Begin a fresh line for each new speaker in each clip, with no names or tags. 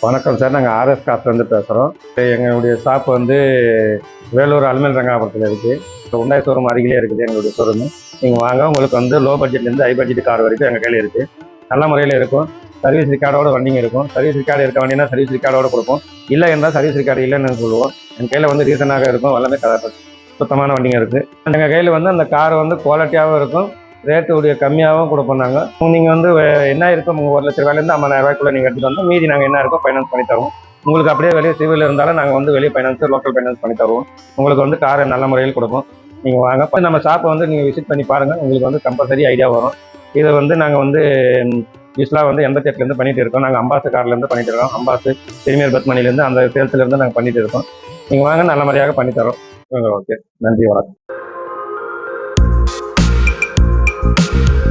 வணக்கம் சார். நாங்கள் ஆர்எஸ் காசுலேருந்து பேசுகிறோம் எங்களுடைய ஷாப் வந்து வேலூர் அலுமல் ரங்காபுரத்தில் இருக்குது உண்டாய் ஷோரூம் அருகிலே இருக்குது எங்களுடைய ஷோரூம் நீங்கள் வாங்க உங்களுக்கு வந்து லோ பட்ஜெட்லேருந்து ஹை பட்ஜெட் கார் வரைக்கும் எங்கள் கையில் இருக்குது நல்ல முறையில் இருக்கும். சர்வீஸ் ரிகார்டோட வண்டிங்க இருக்கும். சர்வீஸ் ரிகார்டு இருக்க வண்டினா சர்வீஸ் ரிகார்டோட கொடுப்போம். இல்லை என்றால் சர்வீஸ் ரிகார்டு இல்லைன்னு சொல்லுவோம். எங்கள் கையில் வந்து ரீசனாக இருக்கும். எல்லாமே க- சுத்தமான வண்டிங்க இருக்குது எங்கள் கையில் வந்து அந்த கார் வந்து குவாலிட்டியாகவும் இருக்கும். ரேட்டு உடைய கம்மியாகவும் கொடுப்போம் நாங்கள் நீங்கள் வந்து என்ன இருக்கும் உங்கள் ஒரு லட்ச ரூபாயிலேருந்து ஐம்பதாயிரம் ரூபாய்க்குள்ள நீங்கள் எடுத்துகிட்டு வந்து மீதி நாங்கள் என்ன இருக்கோ ஃபைனான்ஸ் பண்ணி தருவோம். உங்களுக்கு அப்படியே வெளியே சிவில் இருந்தாலும் நாங்கள் வந்து வெளியே ஃபைனான்ஸ் லோக்கல் ஃபைனான்ஸ் பண்ணி தருவோம். உங்களுக்கு வந்து காரை நல்ல முறையில் கொடுப்போம். நீங்கள் வாங்க. இப்போ நம்ம ஷாப்பை வந்து நீங்கள் விசிட் பண்ணி பாருங்கள் உங்களுக்கு வந்து கம்பல்சரி ஐடியா வரும். இதை வந்து நாங்கள் வந்து யூஸ்வலாக வந்து எந்த எண்பத்தெட்டுலேருந்து பண்ணிகிட்டு இருக்கோம். நாங்கள் அம்பாசு கார்லேருந்து பண்ணிட்டு இருக்கோம். அம்பாசு பிரீமியர் பத்மனிலேருந்து அந்த சேல்ஸ்லேருந்து நாங்கள் பண்ணிகிட்டு இருக்கோம். நீங்கள் வாங்க நல்ல முறையாக பண்ணித்தரோம் ஓகே நன்றி வணக்கம். Thank you.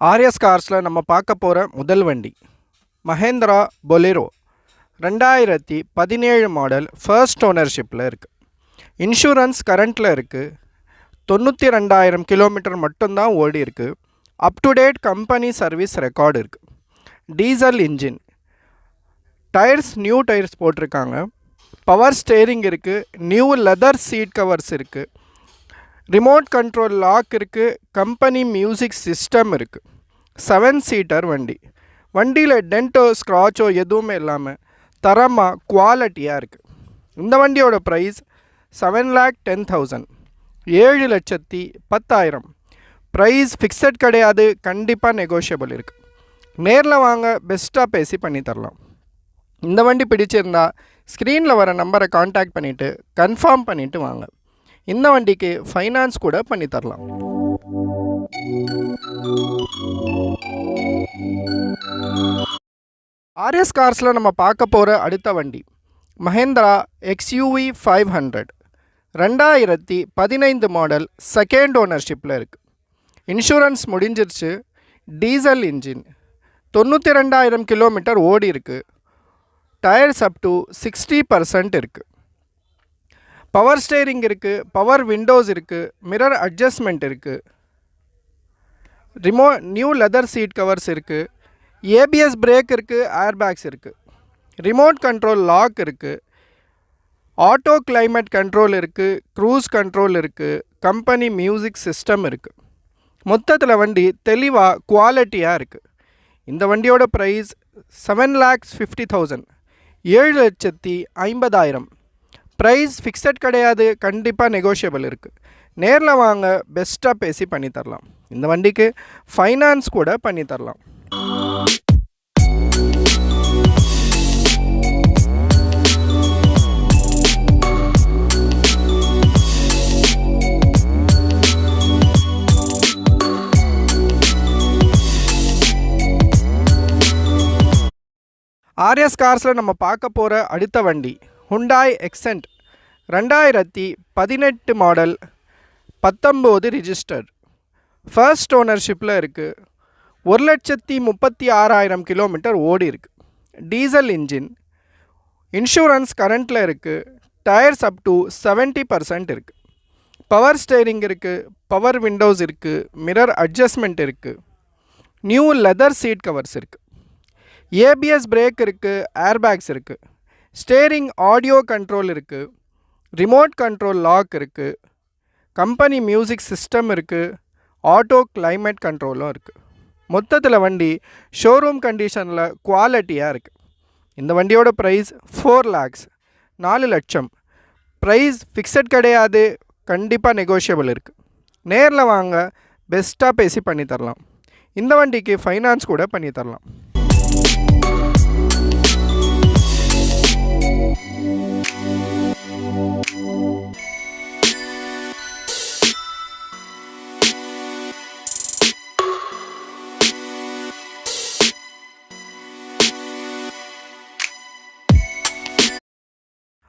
ஆர்எஸ் கார்ஸில் நம்ம பார்க்க போகிற முதல் வண்டி. மஹேந்திரா பொலேரோ ரெண்டாயிரத்தி பதினேழு மாடல் ஃபர்ஸ்ட் ஓனர்ஷிப்பில் இருக்குது இன்சூரன்ஸ் கரண்ட்டில் இருக்குது தொண்ணூற்றி ரெண்டாயிரம் கிலோமீட்டர் மட்டும்தான் ஓடி இருக்குது up to date company service record இருக்குது diesel engine tyres new tyres போட்டிருக்காங்க. பவர் ஸ்டேரிங் இருக்குது நியூ லெதர் சீட் கவர்ஸ் இருக்குது ரிமோட் கண்ட்ரோல் லாக் இருக்குது கம்பெனி மியூசிக் சிஸ்டம் இருக்குது செவன் சீட்டர் வண்டி. வண்டியில் டென்ட்டோ ஸ்க்ராச்சோ எதுவுமே இல்லாமல் தரமாக குவாலிட்டியாக இருக்குது இந்த வண்டியோட price seven lakh ten thousand ஏழு லட்சத்தி பத்தாயிரம். ப்ரைஸ் ஃபிக்ஸட் கிடையாது கண்டிப்பாக நெகோஷியபிள் இருக்குது நேரில் வாங்க பெஸ்ட்டாக பேசி பண்ணி தரலாம். இந்த வண்டி பிடிச்சிருந்தா ஸ்க்ரீனில் வர நம்பரை காண்டாக்ட் பண்ணிவிட்டு கன்ஃபார்ம் பண்ணிவிட்டு வாங்க. இந்த வண்டிக்கு ஃபைனான்ஸ் கூட பண்ணி தரலாம். ஆர்எஸ் கார்ஸில் நம்ம பார்க்க போகிற அடுத்த வண்டி மஹேந்திரா எக்ஸ்யூவி ஃபைவ் ஹண்ட்ரட் ரெண்டாயிரத்தி பதினைந்து மாடல் செகண்ட் ஓனர்ஷிப்பில் இருக்குது இன்சூரன்ஸ் முடிஞ்சிருச்சு டீசல் இன்ஜின் தொண்ணூற்றி ரெண்டாயிரம் கிலோமீட்டர் ஓடி இருக்குது tyres up to sixty percent இருக்குது பவர் ஸ்டேரிங் இருக்குது பவர் விண்டோஸ் இருக்குது மிரர் அட்ஜஸ்ட்மெண்ட் இருக்குது remote new leather seat covers இருக்குது ஏபிஎஸ் பிரேக் இருக்குது ஏர் பேக்ஸ் இருக்குது ரிமோட் கண்ட்ரோல் லாக் இருக்குது ஆட்டோ கிளைமேட் கண்ட்ரோல் இருக்குது க்ரூஸ் கண்ட்ரோல் இருக்குது கம்பெனி மியூசிக் சிஸ்டம் இருக்குது மொத்தத்தில் வண்டி தெளிவாக குவாலிட்டியாக இருக்குது இந்த வண்டியோட price seven lakhs fifty thousand ஏழு லட்சத்தி ஐம்பதாயிரம். ப்ரைஸ் ஃபிக்ஸட் கிடையாது கண்டிப்பாக நெகோஷியபிள் இருக்குது நேரில் வாங்க பெஸ்ட்டாக பேசி பண்ணித்தரலாம் இந்த வண்டிக்கு ஃபைனான்ஸ் கூட பண்ணித்தரலாம் ஆர்எஸ் கார்ஸில் நம்ம பார்க்க போகிற அடுத்த வண்டி ஹுண்டாய் எக்ஸென்ட் ரெண்டாயிரத்தி பதினெட்டு மாடல் பத்தொம்போது ரிஜிஸ்டர் ஃபர்ஸ்ட் ஓனர்ஷிப்பில் இருக்குது ஒரு லட்சத்தி முப்பத்தி ஆறாயிரம் கிலோமீட்டர் ஓடி இருக்கு. டீசல் இன்ஜின் இன்சூரன்ஸ் கரண்ட்டில் இருக்குது tyres up to seventy percent இருக்குது பவர் ஸ்டேரிங் இருக்குது பவர் விண்டோஸ் இருக்குது மிரர் அட்ஜஸ்ட்மெண்ட் இருக்குது நியூ லெதர் சீட் கவர்ஸ் இருக்குது ஏபிஎஸ் பிரேக் இருக்குது ஏர்பேக்ஸ் இருக்குது ஸ்டேரிங் ஆடியோ கண்ட்ரோல் இருக்குது ரிமோட் கண்ட்ரோல் லாக் இருக்குது கம்பெனி மியூசிக் சிஸ்டம் இருக்குது ஆட்டோ கிளைமேட் கண்ட்ரோலும் இருக்குது மொத்தத்தில் வண்டி ஷோரூம் கண்டிஷனில் குவாலிட்டியாக இருக்குது இந்த வண்டியோட ப்ரைஸ் ஃபோர் லேக்ஸ் நாலு லட்சம். ப்ரைஸ் ஃபிக்ஸட் கிடையாது கண்டிப்பாக நெகோஷியபிள் இருக்குது நேரில் வாங்க பெஸ்ட்டாக பேசி பண்ணித்தரலாம் இந்த வண்டிக்கு ஃபைனான்ஸ் கூட பண்ணித்தரலாம்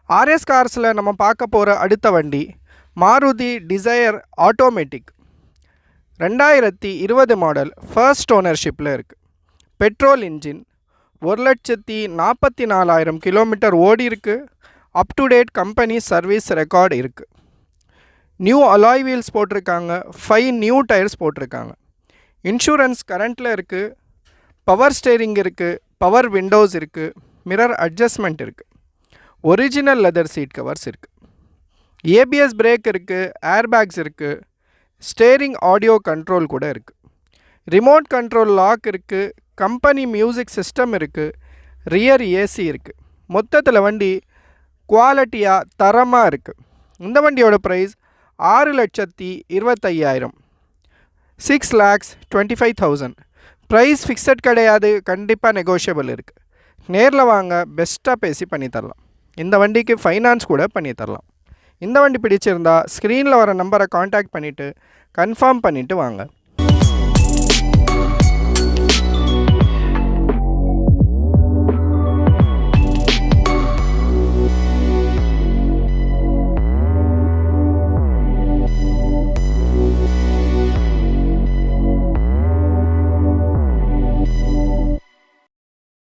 ஆர்எஸ் கார்ஸில் நம்ம பார்க்க போகிற அடுத்த வண்டி மாருதி டிசையர் ஆட்டோமேட்டிக் ரெண்டாயிரத்தி இருபது மாடல் ஃபர்ஸ்ட் ஓனர்ஷிப்பில் இருக்குது பெட்ரோல் இன்ஜின் ஒரு லட்சத்தி நாற்பத்தி நாலாயிரம் கிலோமீட்டர் ஓடி இருக்குது up to date company service record இருக்குது நியூ அலாய் வீல்ஸ் போட்டிருக்காங்க ஃபைவ் நியூ டயர்ஸ் போட்டிருக்காங்க. இன்சூரன்ஸ் கரண்ட்டில் இருக்குது பவர் ஸ்டேரிங் இருக்குது பவர் விண்டோஸ் இருக்குது மிரர் அட்ஜஸ்ட்மெண்ட் இருக்குது ஒரிஜினல் லெதர் சீட் கவர்ஸ் இருக்குது ஏபிஎஸ் பிரேக் இருக்குது ஏர்பேக்ஸ் இருக்குது ஸ்டேரிங் ஆடியோ கண்ட்ரோல் கூட இருக்குது ரிமோட் கண்ட்ரோல் லாக் இருக்குது கம்பெனி மியூசிக் சிஸ்டம் இருக்குது ரியர் ஏசி இருக்குது மொத்தத்தில் வண்டி குவாலிட்டியாக தரமாக இருக்குது இந்த வண்டியோட ப்ரைஸ் ஆறு லட்சத்தி இருபத்தையாயிரம். Six lakhs twenty five thousand price fixed கிடையாது கண்டிப்பாக நெகோஷியபிள் இருக்குது நேரில் வாங்க பெஸ்ட்டாக பேசி பண்ணி தரலாம். இந்த வண்டிக்கு ஃபைனான்ஸ் கூட பண்ணி தரலாம். இந்த வண்டி பிடிச்சிருந்தா ஸ்க்ரீனில் வர நம்பரை காண்டாக்ட் பண்ணிவிட்டு கன்ஃபார்ம் பண்ணிவிட்டு வாங்க.